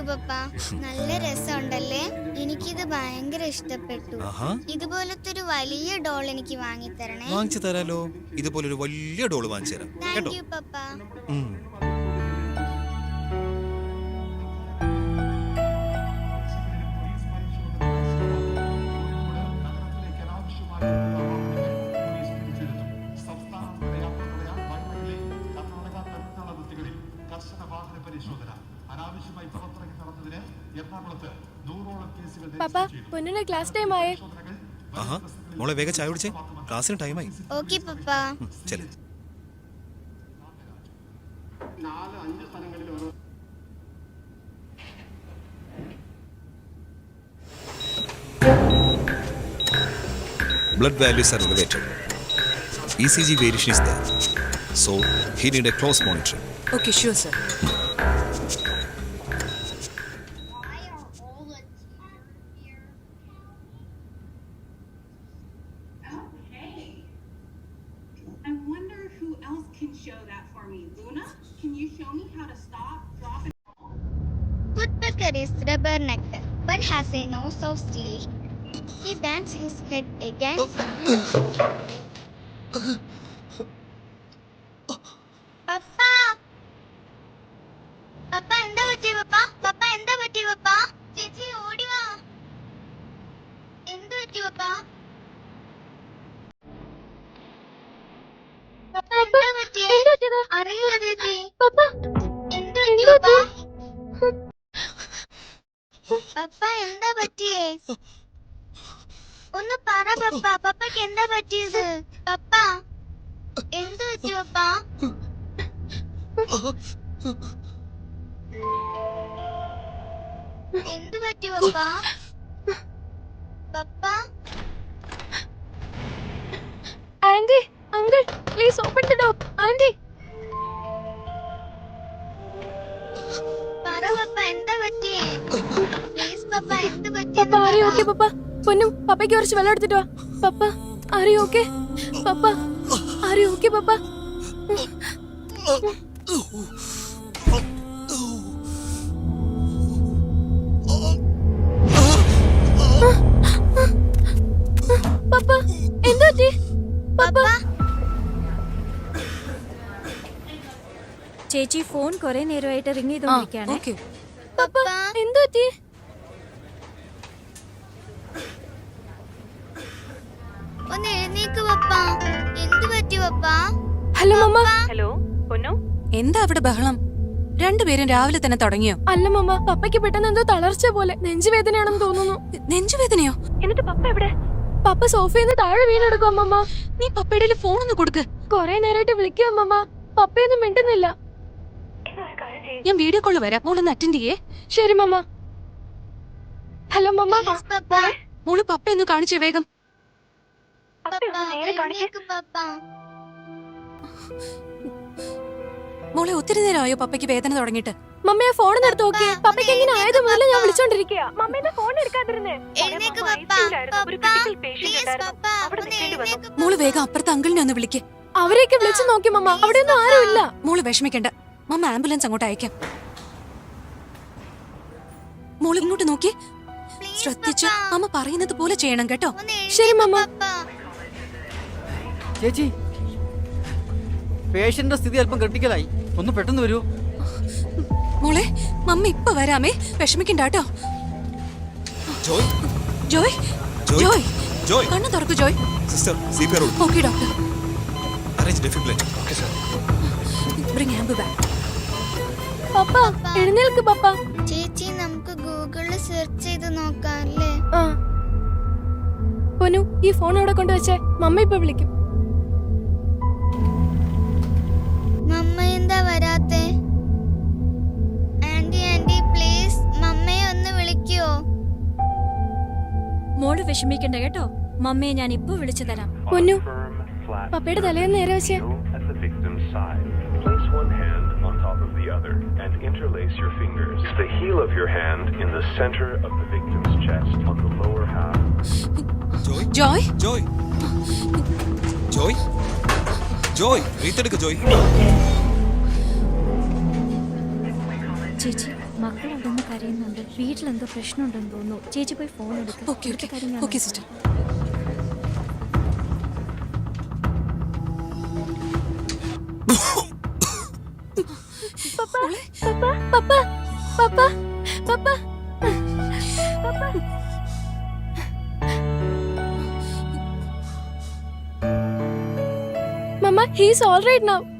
നോക്ക് പപ്പ. നല്ല രസമുണ്ടല്ലേ? എനിക്കിത് ഭയങ്കര ഇഷ്ടപ്പെട്ടു. ആഹാ. ഇതുപോലത്തെ ഒരു വലിയ ഡോൾ എനിക്ക് വാങ്ങി തരണേ വാങ്ങിച്ചു തരാലോ. ഇതുപോലൊരു വലിയ ഡോൾ വാങ്ങിച്ചു തരാം. താങ്ക് കേട്ടോ? യു പപ്പ. ഉം. ക്ലാസ് ടൈം ആയി. ചായ ക്ലാസ്സിന് ടൈമായി blood values are elevated E C G variation is though he need a close monitoring okay sure sir Rubber-necked, but has a nose of steel. He bangs his head against. പപ്പ പപ്പ എന്താ പറ്റി പപ്പ? പപ്പ എന്താ പറ്റി പപ്പ? ചേച്ചി ഓടി വാ. എന്ത് പറ്റി പപ്പ? പപ്പ എന്താ പറ്റിയേ അറിയില്ല ചേച്ചി? എന്ത് പറ്റി? പപ്പ? പപ്പ എന്താ പറ്റിയേ? ഒന്ന് പറ പപ്പ പപ്പയ്ക്ക് എന്താ പറ്റിയത്? പപ്പ എന്ത് പറ്റി പപ്പ? എന്ത് പറ്റി പപ്പ? പപ്പ? പപ്പ ആരെയും ഓക്കെ പപ്പ? പൊന്നു പപ്പയ്ക്ക് കുറച്ച് വെള്ളം എടുത്തിട്ട് വാ. പപ്പ ആരെയും ഓക്കെ പപ്പ ആരെയും ഓക്കെ പപ്പ? പപ്പ എന്താ പറ്റി? പപ്പ. ചേച്ചി ഫോൺ കുറെ നേരമായിട്ട് റിങ് ചെയ്തോണ്ടിരിക്കുകയാണ്. ഓക്കെ പപ്പ എന്താ പറ്റി ഒന്ന് എഴുന്നേക്ക് പപ്പ. എന്ത് പറ്റി പപ്പ? ഹലോ മമ്മ. എന്താ അവിടെ ബഹളം? രണ്ടുപേരും രാവിലെ തന്നെ തുടങ്ങിയോ? അല്ല മമ്മ. പപ്പയ്ക്ക് പെട്ടെന്ന് എന്തോ തളർച്ച പോലെ നെഞ്ചുവേദനയാണെന്ന് തോന്നുന്നു. നെഞ്ചുവേദനയോ? എന്നിട്ട് പപ്പ എവിടെ? പപ്പ സോഫയിൽ നിന്ന് താഴെ വീണെടുക്കും അമ്മമ്മ നീ പപ്പയുടെ ഫോൺ ഒന്ന് കൊടുക്ക്. കൊറേ നേരമായിട്ട് വിളിക്കും അമ്മമ്മ പപ്പയൊന്നും മിണ്ടുന്നില്ല. ഞാൻ വീഡിയോ കോൾ വരാം. മോളൊന്ന് അറ്റൻഡ് ചെയ്യേ. ശരി മമ്മ. ഹലോ മമ്മ. മോൾ പപ്പയൊന്ന് കാണിച്ചേ വേഗം. മോളെ ഒത്തിരി നേരമായോ പപ്പയ്ക്ക് വേദന തുടങ്ങിട്ട് മമ്മയെ ഫോൺ എടുത്ത് നോക്കി പപ്പയ്ക്ക് എങ്ങനെ ആയത് മുതൽ ഞാൻ വിളിച്ചോണ്ടിരിക്കുക മമ്മേന്റെ ഫോൺ എടുക്കാതിരുന്നേ? മോൾ വേഗം അപ്പുറത്തെ അങ്കിളിനെ ഒന്ന് വിളിക്കേ. അവരെയൊക്കെ വിളിച്ചു നോക്കി മമ്മ. അവിടെ ഒന്നും ആരുമില്ല മോൾ വിഷമിക്കണ്ട. മമ്മ ആംബുലൻസ് അങ്ങോട്ട് അയക്കാം. മോൾ ഇങ്ങോട്ട് നോക്കി ശ്രദ്ധിച്ച് അമ്മ പറയുന്നത് പോലെ ചെയ്യണം കേട്ടോ. ശരി, മമ്മ. ചേച്ചി പേഷ്യന്റിന്റെ സ്ഥിതി അല്പം ക്രിട്ടിക്കലായി ഒന്ന് പെട്ടെന്ന് വരൂ. മോളെ മമ്മ ഇപ്പൊ വരാമേ. വിഷമിക്കണ്ടാട്ടോ ജോയ്. ജോയ്. ജോയ്. ജോയ്. ജോയ്. കണ്ണു തുറക്കു Joy. Sister CPR okay doctor. Arrange defibrillator bring Ambu bag പപ്പ എഴുന്നേൽക്ക് പപ്പ. ചേച്ചി നമുക്ക് ഗൂഗിളിൽ സെർച്ച് ചെയ്ത് നോക്കാം അല്ലേ? ആ. പൊന്നു ഈ ഫോൺ അവിടെ കൊണ്ടുവച്ചേ? മമ്മ ഇപ്പൊ വിളിക്കും. മമ്മ എന്താ വരാത്തേ? ആന്റി ആന്റി പ്ലീസ് മമ്മയെ ഒന്ന് വിളിക്കോ? മോൾ വിഷമിക്കണ്ട കേട്ടോ. മമ്മയെ ഞാൻ ഇപ്പൊ വിളിച്ചു തരാം. പൊന്നു പപ്പയുടെ തലയൊന്ന് നേരെ വെച്ച്. ജോയ് ജോയ് ജോയ് ജോയ് റീത്തെടുക്ക ജോയ്. ചേച്ചി മക്കൾ കരയുന്നുണ്ട്? വീട്ടിൽ കരയുന്നുണ്ട് വീട്ടിലെന്തോ പ്രശ്നമുണ്ടെന്ന് തോന്നുന്നു. ചേച്ചി പോയി ഫോൺ എടുക്കും. ഓക്കെ ഓക്കെ ഓക്കെ സിസ്റ്റർ പപ്പ പപ്പ പപ്പ പപ്പ. പപ്പ. Mama, he's all right now.